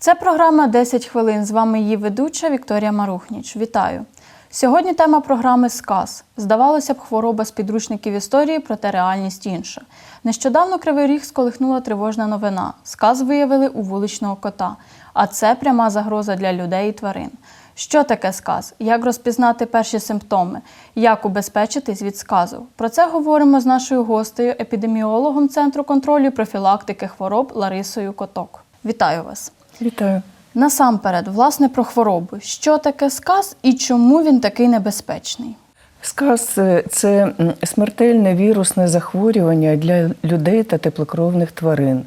Це програма «10 хвилин. З вами її ведуча Вікторія Марухніч. Вітаю! Сьогодні тема програми Сказ. Здавалося б, хвороба з підручників історії, проте реальність інша. Нещодавно Кривий Ріг сколихнула тривожна новина. Сказ виявили у вуличного кота. А це пряма загроза для людей і тварин. Що таке сказ? Як розпізнати перші симптоми? Як убезпечитись від сказу? Про це говоримо з нашою гостею, епідеміологом Центру контролю і профілактики хвороб Ларисою Коток. Вітаю вас! Вітаю. Насамперед, власне, про хвороби. Що таке сказ і чому він такий небезпечний? Сказ е, це смертельне вірусне захворювання для людей та теплокровних тварин.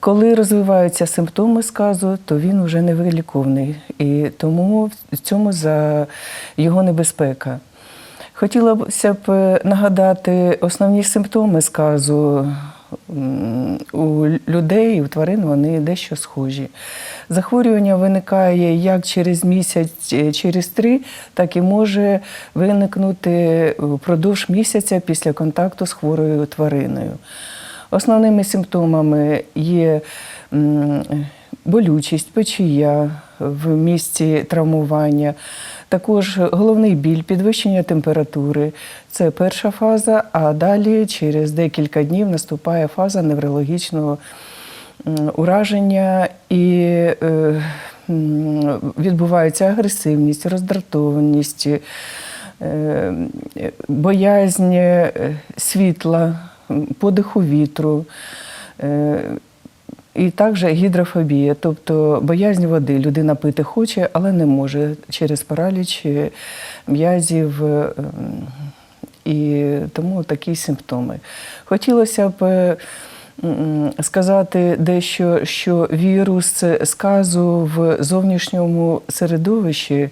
Коли розвиваються симптоми сказу, то він вже невиліковний, і тому в цьому за його небезпека. Хотілося б е, нагадати основні симптоми сказу. У людей, у тварин вони дещо схожі. Захворювання виникає як через місяць, е, через три, так і може виникнути впродовж місяця після контакту з хворою твариною. Основними симптомами є болючість, печія в місці травмування, також головний біль, підвищення температури. Це перша фаза, а далі через декілька днів наступає фаза неврологічного ураження і е, відбувається агресивність, роздратованість, е, боязнь е, світла, подиху вітру. І також гідрофобія, тобто боязнь води. Людина пити хоче, але не може через параліч е, м'язів. е, І тому такі симптоми. Хотілося б сказати дещо, що вірус сказу в зовнішньому середовищі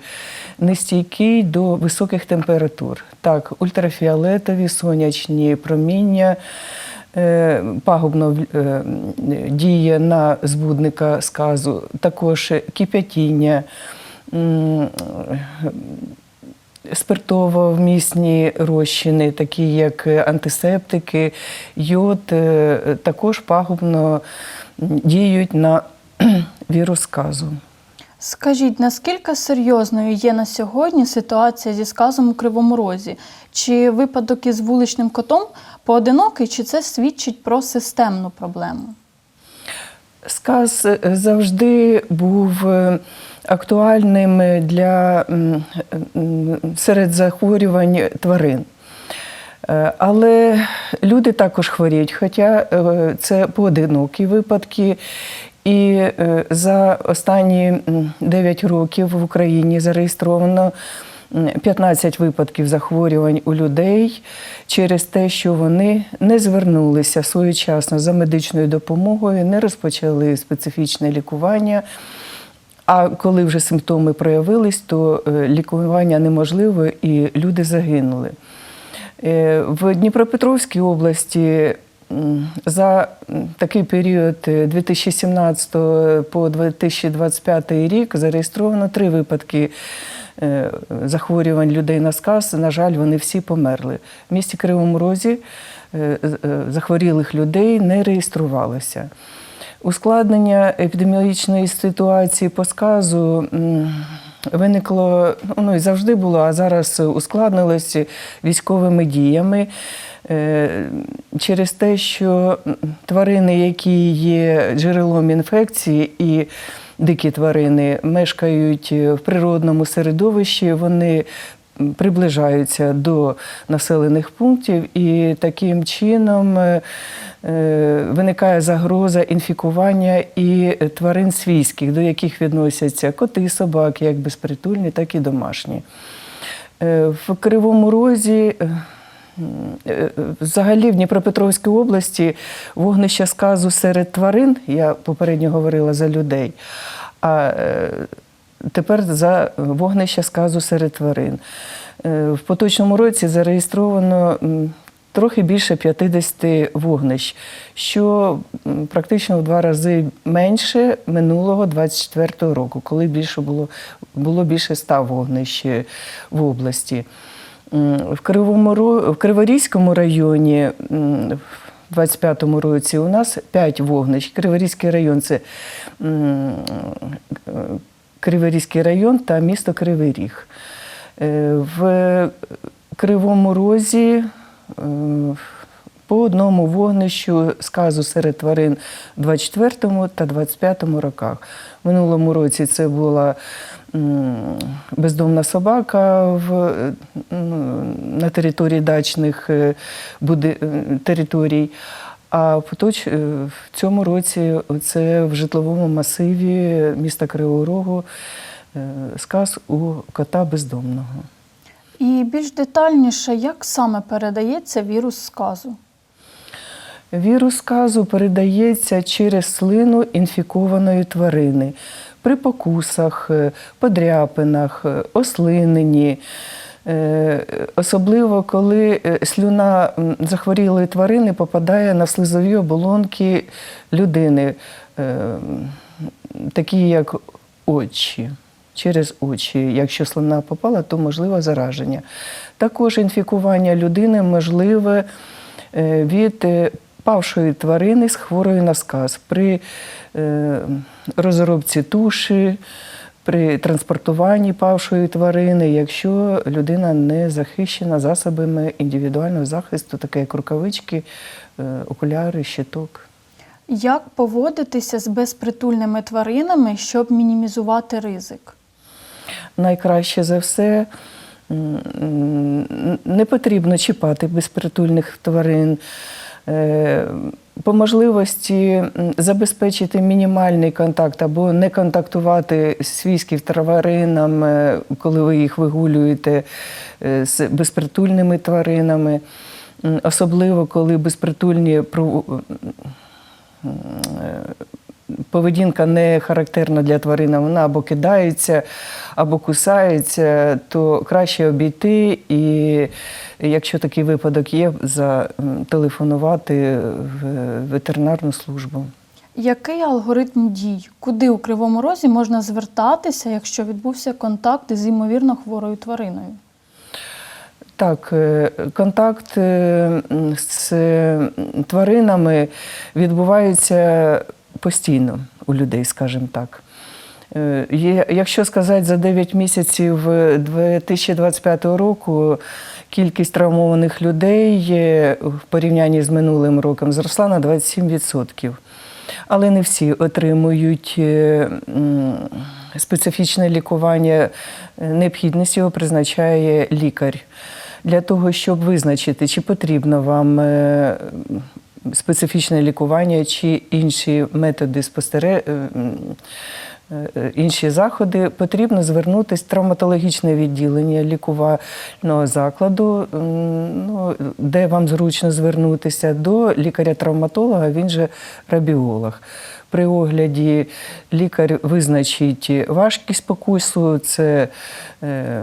нестійкий до високих температур. Так, ультрафіолетові, сонячні проміння пагубно е, діє на збудника сказу, також кип'ятіння. спиртово-вмісні розчини, такі як антисептики, йод, е, також пагубно діють на вірус сказу. Скажіть, наскільки серйозною є на сьогодні ситуація зі сказом у Кривому Розі? Чи випадок із вуличним котом поодинокий, чи це свідчить про системну проблему? Сказ завжди був е, актуальним для серед захворювань тварин. Е, Але люди також хворіють, хоча е, це поодинокі випадки. І е, за останні м, 9 років в Україні зареєстровано 15 випадків захворювань у людей через те, що вони не звернулися своєчасно за медичною допомогою, не розпочали специфічне лікування. А коли вже симптоми проявились, то е, лікування неможливо і люди загинули. Е, В Дніпропетровській області за такий період е, 2017 по 2025 рік зареєстровано три випадки е, захворювань людей на сказ. На жаль, вони всі померли. В місті Кривому Розі е, е, захворілих людей не реєструвалося. Ускладнення епідеміологічної ситуації по сказу виникло, ну і завжди було, а зараз ускладнилось військовими діями е, через те, що тварини, які є джерелом інфекції і дикі тварини, мешкають в природному середовищі, вони приближаються до населених пунктів, і таким чином е, е, виникає загроза інфікування і тварин свійських, до яких відносяться коти, собаки, як безпритульні, так і домашні. Е, В Кривому Розі. е, е, Взагалі в Дніпропетровській області вогнища сказу серед тварин, я попередньо говорила за людей, а е, тепер за вогнища сказу серед тварин. Е, В поточному році зареєстровано трохи більше 50 вогнищ, що практично в два рази менше минулого 24-го року, коли більше було, було більше 100 вогнищ е, в області. В Кривому в Криворізькому районі м, 25-му році у нас 5 вогнищ. Криворізький район це Криворізький район та місто Кривий Ріг. Е, В Кривому Розі е, по одному вогнищу сказу серед тварин в 24 та 25 роках. В минулому році це була бездомна собака в, на території дачних е, буди, е, територій. А е, в цьому році це в житловому масиві міста Кривого Рогу сказ у кота бездомного. І більш детальніше, як саме передається вірус сказу? Вірус сказу передається через слину інфікованої тварини при покусах, е, подряпинах, е, ослиненні. Е, Особливо коли слюна захворілої тварини попадає на слизові оболонки людини, такі як очі. Через очі, якщо слина попала, то можливо зараження. Також інфікування людини можливе від павшої тварини з хворою на сказ при е, розробці туші, при транспортуванні павшої тварини, якщо людина не захищена засобами індивідуального захисту, таке як рукавички, е, окуляри, щиток. Як поводитися з безпритульними тваринами, щоб мінімізувати ризик? найкраще за все не потрібно чіпати безпритульних тварин. Е, По можливості забезпечити мінімальний контакт або не контактувати з свійським тваринам, е, коли ви їх вигулюєте е, з безпритульними тваринами. Особливо, коли безпритульні поведінка не характерна для тварини, вона або кидається, або кусається, то краще обійти. І якщо такий випадок є, зателефонувати в ветеринарну службу. Який алгоритм дій? Куди у Кривому Розі можна звертатися, якщо відбувся контакт з ймовірно хворою твариною? Так, е, контакт е, з тваринами відбувається постійно у людей, скажімо так. Е, Якщо сказати за 9 місяців е, 2025 року, кількість травмованих людей е, в порівнянні з минулим роком зросла на 27%. Але не всі отримують е, специфічне лікування. Е, Необхідність його призначає лікар для того, щоб визначити, чи потрібно вам е, специфічне лікування, чи інші методи спостереження. Інші заходи потрібно звернутися в травматологічне відділення лікувального закладу, ну, де вам зручно звернутися до лікаря-травматолога, він же рабіолог. При огляді лікар визначить важкість покусу, це е,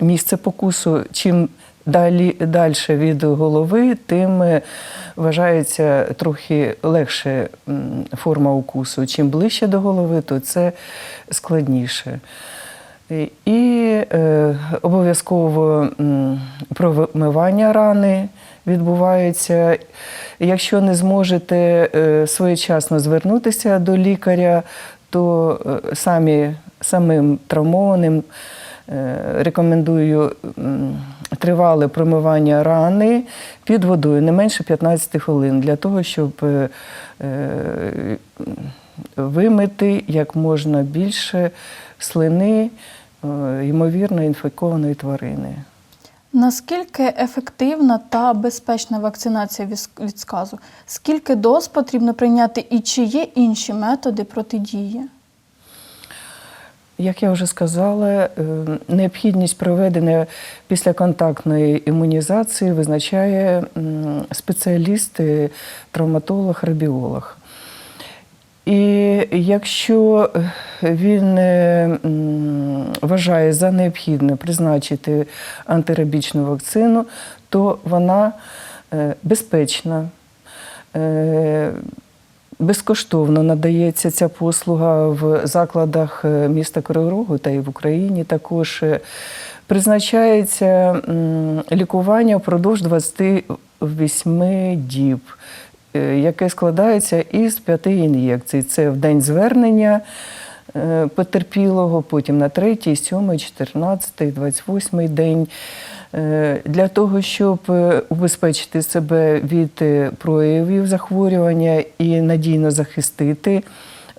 місце покусу. Чим далі, далі від голови, тим е, вважається трохи легше форма укусу. Чим ближче до голови, то це складніше. І- е, обов'язково промивання рани відбувається. Якщо не зможете е, своєчасно звернутися до лікаря, то е, самі, самим травмованим е, рекомендую м, тривале промивання рани під водою не менше 15 хвилин для того, щоб е, е, вимити як можна більше слини, е, ймовірно, інфікованої тварини. Наскільки ефективна та безпечна вакцинація від- сказу? Скільки доз потрібно прийняти і чи є інші методи протидії? Як я вже сказала, е, необхідність проведення післяконтактної імунізації визначає спеціаліст, е, травматолог, рабіолог. І якщо він е, вважає за необхідне призначити антирабічну вакцину, то вона безпечна. Безкоштовно надається ця послуга в закладах е, міста Кривого та й в Україні. Також е, Призначається лікування впродовж 28 діб, е, яке складається із п'яти ін'єкцій. Це в день звернення потерпілого, потім на третій, сьомий, чотирнадцятий, двадцять восьмий день. Е, Для того, щоб е, убезпечити себе від е, проявів захворювання і надійно захистити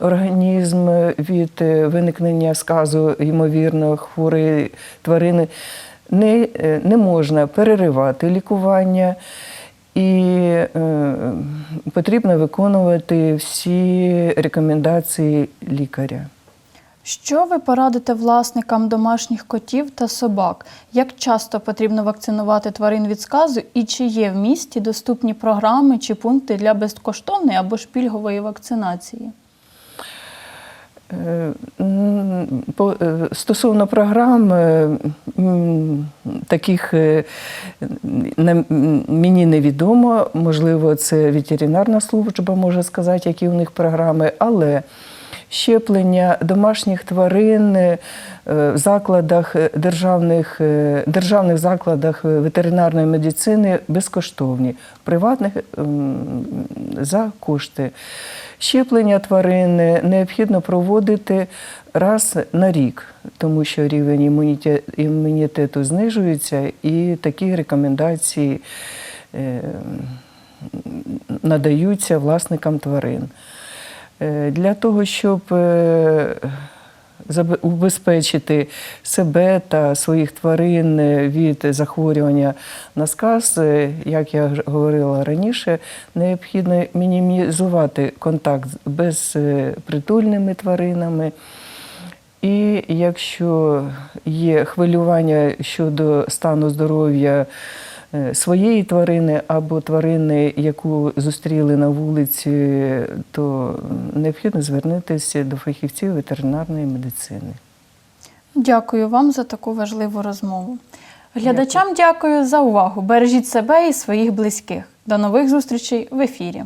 організм від виникнення сказу, ймовірно, хворої тварини, не, не можна переривати лікування. І е, потрібно виконувати всі рекомендації лікаря. Що ви порадите власникам домашніх котів та собак? Як часто потрібно вакцинувати тварин від сказу і чи є в місті доступні програми чи пункти для безкоштовної або ж пільгової вакцинації? Е, е, Стосовно програм, е, таких мені невідомо, можливо, це ветеринарна служба може сказати, які у них програми, але щеплення домашніх тварин е, в закладах е, державних, е, державних закладах ветеринарної медицини безкоштовні, приватних за кошти. Щеплення тварин необхідно проводити раз на рік, тому що рівень імунітету знижується, і такі рекомендації надаються власникам тварин. Е, Для того, щоб е, убезпечити себе та своїх тварин е, від захворювання на сказ, як я говорила раніше, необхідно мінімізувати контакт з безпритульними тваринами. І якщо є хвилювання щодо стану здоров'я своєї тварини або тварини, яку зустріли на вулиці, то необхідно звернутися до фахівців ветеринарної медицини. Дякую вам за таку важливу розмову. Глядачам дякую за увагу. Бережіть себе і своїх близьких. До нових зустрічей в ефірі.